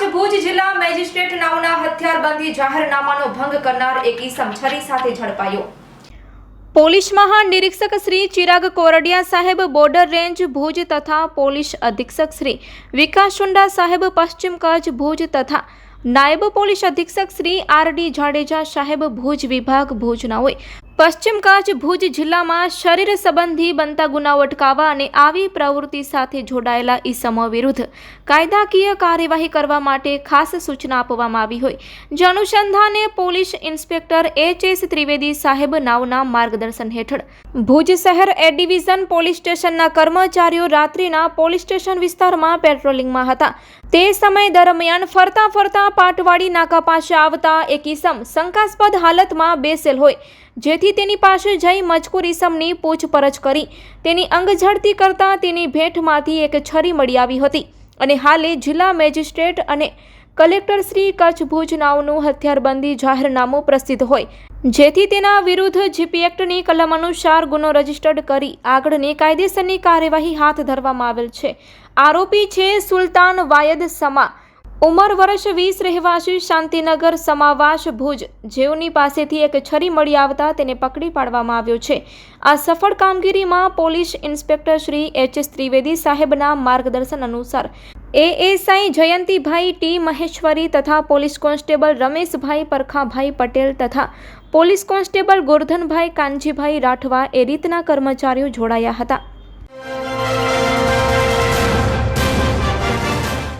પાંચ ભુજ જિલ્લા મેજિસ્ટ્રેટ નામના હથિયારબંધી જાહેરનામાનો ભંગ કરનાર એક ઈસમ છરી સાથે ઝડપાયો. પોલીસ મહાનિરીક્ષક શ્રી ચિરાગ કોરડિયા સાહેબ, બોર્ડર રેન્જ, ભુજ તથા પોલીસ અધિક્ષક શ્રી વિકાસ સુંડા સાહેબ, પશ્ચિમ કચ્છ, ભુજ તથા નાયબ પોલીસ અધિક્ષક શ્રી આર ડી જાડેજા સાહેબ, ભુજ વિભાગ, ભુજના હોય. પશ્ચિમ કચ્છ ભુજ જિલ્લામાં શરીર સંબંધી બનતા ગુનાઓ અટકાવવા અને આવી પ્રવૃત્તિ સાથે જોડાયેલા ઈસમો વિરુદ્ધ કાયદાકીય કાર્યવાહી કરવા માટે ખાસ સૂચના આપવામાં આવી હોય. જે અનુસંધાને police inspector H S Trivedi સાહેબ નાવના માર્ગદર્શન હેઠળ. ભુજ શહેર એ ડિવિઝન પોલીસ સ્ટેશનના કર્મચારીઓ રાત્રિના પોલીસ સ્ટેશન વિસ્તારમાં પેટ્રોલિંગમાં હતા. તે સમય દરમિયાન ફરતા ફરતા પાટવાડી નાકા પાસે આવતા એક ઈસમ શંકાસ્પદ હાલતમાં બેસેલ હોય. જેથી તેની પાસે જઈ મજકૂર ઈસમની પૂછપરછ કરી. તેની અંગઝડતી કરતાં તેની ભેટમાંથી એક છરી મળી આવી હતી અને હાલે જિલ્લા મેજિસ્ટ્રેટ અને કલેક્ટર શ્રી કચ્છ ભુજ નાવનું હથિયારબંધી જાહેરનામું પ્રસિદ્ધ હોય. જેથી તેના વિરુદ્ધ જીપી એક્ટની કલમ અનુસાર ગુનો રજીસ્ટર્ડ કરી આગળની કાયદેસરની કાર્યવાહી હાથ ધરવામાં આવેલ છે. આરોપી છે સુલતાન વાયદ સમા. ઉંમર વર્ષ વીસ રહેવાસી શાંતિનગર સમાવાસ ભુજ જેઓની પાસેથી એક છરી મળી આવતા તેને પકડી પાડવામાં આવ્યો છે. આ સફળ કામગીરીમાં police inspector Shri H S Trivedi સાહેબના માર્ગદર્શન અનુસાર એએસઆઈ જયંતિભાઈ ટી મહેશ્વરી તથા પોલીસ કોન્સ્ટેબલ રમેશભાઈ પરખાભાઈ પટેલ તથા પોલીસ કોન્સ્ટેબલ ગોરધનભાઈ કાનજીભાઈ રાઠવા એ રીતના કર્મચારીઓ જોડાયા હતા.